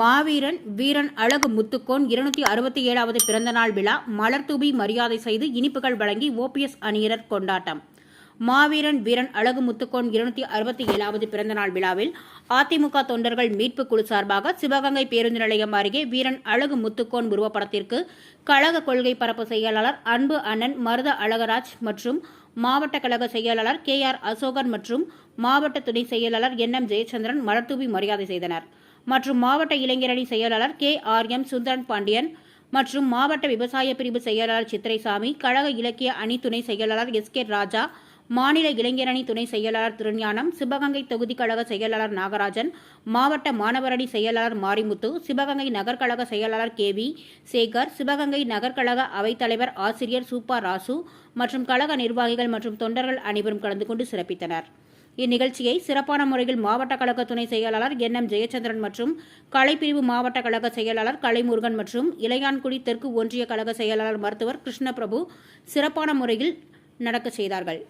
மாவீரன் வீரன் அழகு முத்துக்கோன் இருநூத்தி அறுபத்தி ஏழாவது பிறந்தநாள் விழா மலர்தூவி மரியாதை செய்து இனிப்புகள் வழங்கி ஓபிஎஸ் அணியினர் கொண்டாட்டம். மாவீரன் வீரன் அழகு முத்துக்கோன் இருநூத்தி அறுபத்தி ஏழாவது பிறந்தநாள் விழாவில் அதிமுக தொண்டர்கள் மீட்பு குழு சார்பாக சிவகங்கை பேருந்து நிலையம் அருகே வீரன் அழகு முத்துக்கோன் உருவப்படத்திற்கு கழக கொள்கை பரப்பு செயலாளர் அன்பு அண்ணன் மருத அழகராஜ் மற்றும் மாவட்ட கழக செயலாளர் கே ஆர் அசோகன் மற்றும் மாவட்ட துணை செயலாளர் என் எம் ஜெயச்சந்திரன் மலர்தூவி மரியாதை செய்தனர். மற்றும் மாவட்ட இளைஞரணி செயலாளர் K R M Sundaran Pandian மற்றும் மாவட்ட விவசாய பிரிவு செயலாளர் சித்திரைசாமி கழக இலக்கிய அணி துணை செயலாளர் எஸ் கே ராஜா மாநில இளைஞரணி துணை செயலாளர் திருஞானம் சிவகங்கை தொகுதி கழக செயலாளர் நாகராஜன் மாவட்ட மாணவரணி செயலாளர் மாரிமுத்து சிவகங்கை நகர்கழக செயலாளர் கே வி சேகர் சிவகங்கை நகர்கழக அவைத்தலைவர் ஆசிரியர் சூப்பா ராசு மற்றும் கழக நிர்வாகிகள் மற்றும் தொண்டர்கள் அனைவரும் கலந்து கொண்டு சிறப்பித்தனர். இந்நிகழ்ச்சியை சிறப்பான முறையில் மாவட்ட கழக துணை செயலாளர் என் எம் ஜெயச்சந்திரன் மற்றும் கலைப்பிரிவு மாவட்ட கழக செயலாளர் கலைமுருகன் மற்றும் இளையான்குடி தெற்கு ஒன்றிய கழக செயலாளர் மருத்துவர் கிருஷ்ணபிரபு சிறப்பான முறையில் நடக்க செய்தார்கள்.